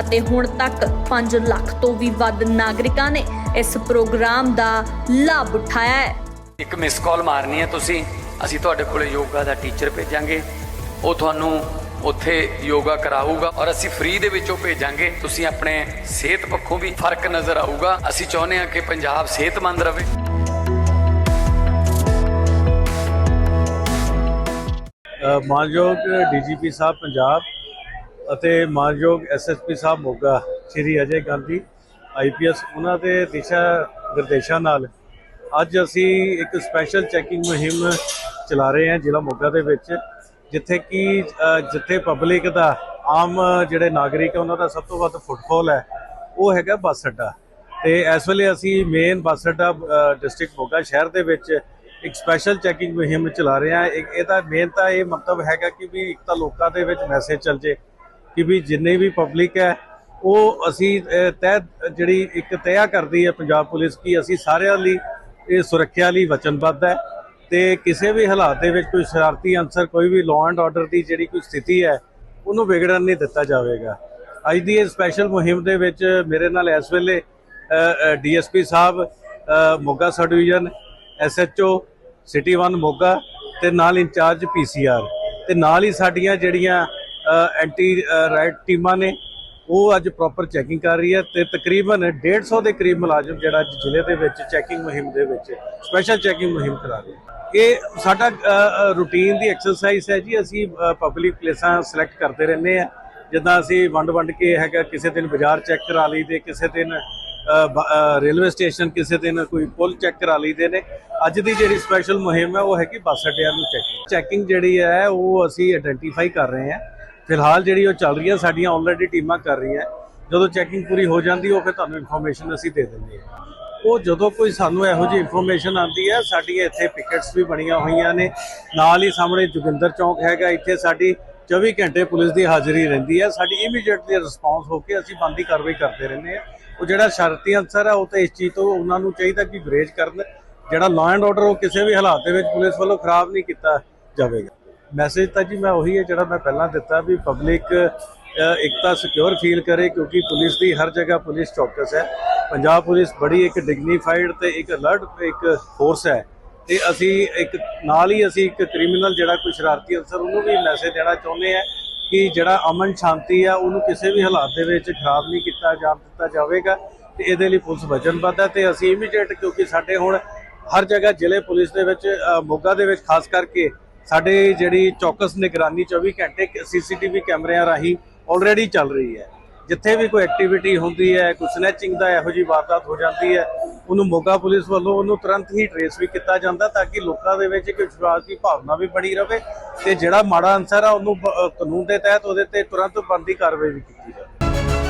ਅਤੇ ਹੁਣ ਤੱਕ 5 ਲੱਖ ਤੋਂ ਵੀ ਵੱਧ ਨਾਗਰਿਕਾਂ ਨੇ ਇਸ ਪ੍ਰੋਗਰਾਮ ਦਾ ਲਾਭ ਉਠਾਇਆ ਹੈ। ਇੱਕ ਮਿਸ ਕਾਲ ਮਾਰਨੀ ਹੈ ਤੁਸੀਂ। ਅਸੀਂ ਤੁਹਾਡੇ ਕੋਲੇ ਯੋਗਾ ਦਾ ਟੀਚਰ ਭੇਜਾਂਗੇ। ਉਹ ਤੁਹਾਨੂੰ ਉੱਥੇ ਯੋਗਾ ਕਰਾਊਗਾ ਔਰ ਅਸੀਂ ਫ੍ਰੀ ਦੇ ਵਿੱਚੋਂ ਭੇਜਾਂਗੇ। ਤੁਸੀਂ ਆਪਣੇ ਸਿਹਤ ਪੱਖੋਂ ਵੀ ਫ਼ਰਕ ਨਜ਼ਰ ਆਊਗਾ। ਅਸੀਂ ਚਾਹੁੰਦੇ ਹਾਂ ਕਿ ਪੰਜਾਬ ਸਿਹਤਮੰਦ ਰਹੇ। ਮਾਨਯੋਗ ਡੀਜੀਪੀ ਸਾਹਿਬ ਪੰਜਾਬ ਅਤੇ ਮਾਨਯੋਗ ਐਸਐਸਪੀ ਸਾਹਿਬ ਮੋਗਾ, ਸ਼੍ਰੀ ਅਜੇ ਗਾਂਧੀ ਆਈਪੀਐਸ ਉਹਨਾਂ ਦੇ ਦਿਸ਼ਾ ਨਿਰਦੇਸ਼ਾਂ ਨਾਲ ਅੱਜ ਅਸੀਂ ਇੱਕ ਸਪੈਸ਼ਲ ਚੈਕਿੰਗ ਮੁਹਿੰਮ ਚਲਾ ਰਹੇ ਹਾਂ ਜ਼ਿਲ੍ਹਾ ਮੋਗਾ ਦੇ ਵਿੱਚ, ਜਿੱਥੇ ਕਿ ਜਿੱਥੇ ਪਬਲਿਕ ਦਾ, ਆਮ ਜਿਹੜੇ ਨਾਗਰਿਕ ਹੈ ਉਹਨਾਂ ਦਾ ਸਭ ਤੋਂ ਵੱਧ ਫੁੱਟਫਾਲ ਹੈ, ਉਹ ਹੈਗਾ ਬੱਸ ਅੱਡਾ। ਤੇ ਇਸ ਵੇਲੇ ਅਸੀਂ ਮੇਨ ਬੱਸ ਅੱਡਾ ਡਿਸਟ੍ਰਿਕਟ ਮੋਗਾ ਸ਼ਹਿਰ ਦੇ ਵਿੱਚ ਇੱਕ ਸਪੈਸ਼ਲ ਚੈਕਿੰਗ ਮੁਹਿੰਮ ਚਲਾ ਰਹੇ ਹਾਂ। ਇੱਕ, ਇਹਦਾ ਮੇਨ ਤਾਂ ਇਹ ਮਤਲਬ ਹੈਗਾ ਕਿ ਵੀ ਇੱਕ ਤਾਂ ਲੋਕਾਂ ਦੇ ਵਿੱਚ ਮੈਸੇਜ ਚੱਲ ਜੇ ਕਿ ਵੀ ਜਿੰਨੇ ਵੀ ਪਬਲਿਕ ਹੈ ਉਹ ਅਸੀਂ ਅਹ, ਤਹਿ ਜਿਹੜੀ ਇੱਕ ਤੈਅ ਕਰਦੀ ਹੈ ਪੰਜਾਬ ਪੁਲਿਸ ਕੀ ਅਸੀਂ ਸਾਰਿਆਂ ਲਈ ਇਹ ਸੁਰੱਖਿਆ ਲਈ ਵਚਨਬੱਧ ਹੈ ਤੇ ਕਿਸੇ ਵੀ ਹਾਲਾਤ ਦੇ ਵਿੱਚ ਕੋਈ ਸ਼ਰਾਰਤੀ ਅਨਸਰ ਕੋਈ ਵੀ ਲਾਅ ਐਂਡ ਆਰਡਰ ਦੀ ਜਿਹੜੀ ਕੋਈ ਸਥਿਤੀ ਹੈ ਉਹਨੂੰ ਵਿਗੜਨ ਨਹੀਂ ਦਿੱਤਾ ਜਾਵੇਗਾ। ਅੱਜ ਦੀ ਇਹ ਸਪੈਸ਼ਲ ਮੁਹਿੰਮ ਦੇ ਵਿੱਚ ਮੇਰੇ ਨਾਲ ਇਸ ਵੇਲੇ ਡੀਐਸਪੀ ਸਾਹਿਬ Moga sub division SHO city 1 Moga ਤੇ ਨਾਲ ਇੰਚਾਰਜ ਪੀਸੀਆਰ ਤੇ ਨਾਲ ਹੀ ਸਾਡੀਆਂ ਜਿਹੜੀਆਂ ਐਂਟੀ ਰਾਈਟ ਟੀਮਾਂ ਨੇ। ਉਹ ਅੱਜ ਪ੍ਰੋਪਰ ਚੈਕਿੰਗ ਕਰ ਰਹੀ ਹੈ ਤੇ ਤਕਰੀਬਨ 150 ਦੇ ਕਰੀਬ ਮੁਲਾਜ਼ਮ ਜਿਹੜਾ ਅੱਜ ਜ਼ਿਲ੍ਹੇ ਦੇ ਵਿੱਚ ਚੈਕਿੰਗ ਮੁਹਿੰਮ ਦੇ ਵਿੱਚ ਸਪੈਸ਼ਲ ਚੈਕਿੰਗ ਮੁਹਿੰਮ ਕਰਾ ਰਹੀ ਹੈ। ਇਹ ਸਾਡਾ ਰੂਟੀਨ ਦੀ ਐਕਸਰਸਾਈਜ਼ ਹੈ ਜੀ। ਅਸੀਂ ਪਬਲਿਕ ਪਲੇਸਾਂ ਸਿਲੈਕਟ ਕਰਦੇ ਰਹਿੰਦੇ ਆ ਜਿੱਦਾਂ ਅਸੀਂ ਵੰਡ ਵੰਡ ਕੇ ਹੈਗਾ, ਕਿਸੇ ਦਿਨ ਬਾਜ਼ਾਰ ਚੈੱਕ ਕਰਾ ਲਈ ਤੇ ਕਿਸੇ ਦਿਨ ਰੇਲਵੇ ਸਟੇਸ਼ਨ ਕਿਸੇ ਦਿਨ ਕੋਈ ਪੁਲ ਚੈੱਕ ਕਰਾ ਲਈਦੇ ਨੇ। ਅੱਜ ਦੀ ਜਿਹੜੀ ਸਪੈਸ਼ਲ ਮੁਹਿੰਮ ਹੈ, ਉਹ ਹੈਗੀ ਬੱਸ ਅੱਡਿਆਂ ਨੂੰ ਚੈਕਿੰਗ ਚੈਕਿੰਗ ਜਿਹੜੀ ਹੈ, ਉਹ ਅਸੀਂ ਆਇਡੈਂਟੀਫਾਈ ਕਰ ਰਹੇ ਹਾਂ। ਫਿਲਹਾਲ ਜਿਹੜੀ ਉਹ ਚੱਲ ਰਹੀ ਹੈ, ਸਾਡੀਆਂ ਆਲਰੇਡੀ ਟੀਮਾਂ ਕਰ ਰਹੀਆਂ। ਜਦੋਂ ਚੈਕਿੰਗ ਪੂਰੀ ਹੋ ਜਾਂਦੀ ਉਹ ਫਿਰ ਤੁਹਾਨੂੰ ਇਨਫੋਰਮੇਸ਼ਨ ਅਸੀਂ ਦੇ ਦਿੰਦੇ ਹਾਂ। ਉਹ ਜਦੋਂ ਕੋਈ ਸਾਨੂੰ ਇਹੋ ਜਿਹੀ ਇਨਫੋਰਮੇਸ਼ਨ ਆਉਂਦੀ ਹੈ, ਸਾਡੀਆਂ ਇੱਥੇ ਪਿਕਟਸ ਵੀ ਬਣੀਆਂ ਹੋਈਆਂ ਨੇ। ਨਾਲ ਹੀ ਸਾਹਮਣੇ ਜੋਗਿੰਦਰ ਚੌਂਕ ਹੈਗਾ, ਇੱਥੇ ਸਾਡੀ 24 ਘੰਟੇ ਪੁਲਿਸ ਦੀ ਹਾਜ਼ਰੀ ਰਹਿੰਦੀ ਹੈ। ਸਾਡੀ ਇਮੀਡੀਏਟਲੀ ਰਿਸਪਾਂਸ ਹੋ ਕੇ ਅਸੀਂ ਬੰਦੀ ਕਾਰਵਾਈ ਕਰਦੇ ਰਹਿੰਦੇ ਹਾਂ। ਉਹ ਜਿਹੜਾ ਸ਼ਰਤੀ ਅਨਸਰ ਹੈ, ਉਹ ਤਾਂ ਇਸ ਚੀਜ਼ ਤੋਂ ਉਹਨਾਂ ਨੂੰ ਚਾਹੀਦਾ ਕਿ ਗਰੇਜ ਕਰਨ। ਜਿਹੜਾ ਲਾਅ ਐਂਡ ਆਰਡਰ ਉਹ ਕਿਸੇ ਵੀ ਹਾਲਾਤ ਦੇ ਵਿੱਚ ਪੁਲਿਸ ਵੱਲੋਂ ਖਰਾਬ ਨਹੀਂ ਕੀਤਾ ਜਾਵੇਗਾ। ਮੈਸੇਜ ਤਾਂ ਜੀ ਮੈਂ ਉਹੀ ਹੈ ਜਿਹੜਾ ਮੈਂ ਪਹਿਲਾਂ ਦਿੱਤਾ ਵੀ ਪਬਲਿਕ ਇੱਕ ਤਾਂ ਸਿਕਿਉਰ ਫੀਲ ਕਰੇ ਕਿਉਂਕਿ ਪੁਲਿਸ ਦੀ ਹਰ ਜਗ੍ਹਾ ਪੁਲਿਸ ਚੌਕਸ ਹੈ। ਪੰਜਾਬ ਪੁਲਿਸ ਬੜੀ ਇੱਕ ਡਿਗਨੀਫਾਈਡ ਤੇ ਇੱਕ ਅਲਰਟ ਇੱਕ ਫੋਰਸ ਹੈ। ਤੇ ਅਸੀਂ ਇੱਕ, ਨਾਲ ਹੀ ਅਸੀਂ ਇੱਕ ਕ੍ਰਿਮੀਨਲ ਜਿਹੜਾ ਕੋਈ ਸ਼ਰਾਰਤੀ ਅਨਸਰ ਉਹਨੂੰ ਵੀ ਮੈਸੇਜ ਦੇਣਾ ਚਾਹੁੰਦੇ ਆ ਕਿ ਜਿਹੜਾ ਅਮਨ ਸ਼ਾਂਤੀ ਆ, ਉਹਨੂੰ ਕਿਸੇ ਵੀ ਹਾਲਾਤ ਦੇ ਵਿੱਚ ਖਰਾਬ ਨਹੀਂ ਕੀਤਾ ਜਾਣ ਦਿੱਤਾ ਜਾਵੇਗਾ ਤੇ ਇਹਦੇ ਲਈ ਪੁਲਿਸ ਵਚਨਬੱਧ ਹੈ ਤੇ ਅਸੀਂ ਇਮੀਡੀਏਟ ਕਿਉਂਕਿ ਸਾਡੇ ਹੁਣ ਹਰ ਜਗ੍ਹਾ ਜ਼ਿਲ੍ਹੇ ਪੁਲਿਸ ਦੇ ਵਿੱਚ ਮੋਗਾ ਦੇ ਵਿੱਚ ਖਾਸ ਕਰਕੇ ਸਾਡੇ ਜਿਹੜੀ ਚੌਕਸ ਨਿਗਰਾਨੀ 24 ਘੰਟੇ ਸੀਸੀਟੀਵੀ ਕੈਮਰਿਆਂ ਰਾਹੀਂ ਆਲਰੇਡੀ ਚੱਲ ਰਹੀ ਹੈ। ਜਿੱਥੇ ਵੀ ਕੋਈ ਐਕਟੀਵਿਟੀ ਹੁੰਦੀ ਹੈ, ਕੋਈ ਸਨੈਚਿੰਗ ਦਾ ਇਹੋ ਜਿਹੀ ਵਾਰਦਾਤ ਹੋ ਜਾਂਦੀ ਹੈ, ਉਹਨੂੰ ਮੋਗਾ ਪੁਲਿਸ ਵੱਲੋਂ ਉਹਨੂੰ ਤੁਰੰਤ ਹੀ ਟਰੇਸ ਵੀ ਕੀਤਾ ਜਾਂਦਾ ਤਾਂ ਕਿ ਲੋਕਾਂ ਦੇ ਵਿੱਚ ਇੱਕ ਵਿਸ਼ਵਾਸ ਦੀ ਭਾਵਨਾ ਵੀ ਬਣੀ ਰਵੇ ਤੇ ਜਿਹੜਾ ਮਾੜਾ ਅਨਸਰ ਆ ਉਹਨੂੰ ਬ- ਕਾਨੂੰਨ ਦੇ ਤਹਿਤ ਉਹਦੇ ਤੇ ਤੁਰੰਤ ਬਣਦੀ ਕਾਰਵਾਈ ਵੀ ਕੀਤੀ ਜਾਵੇ।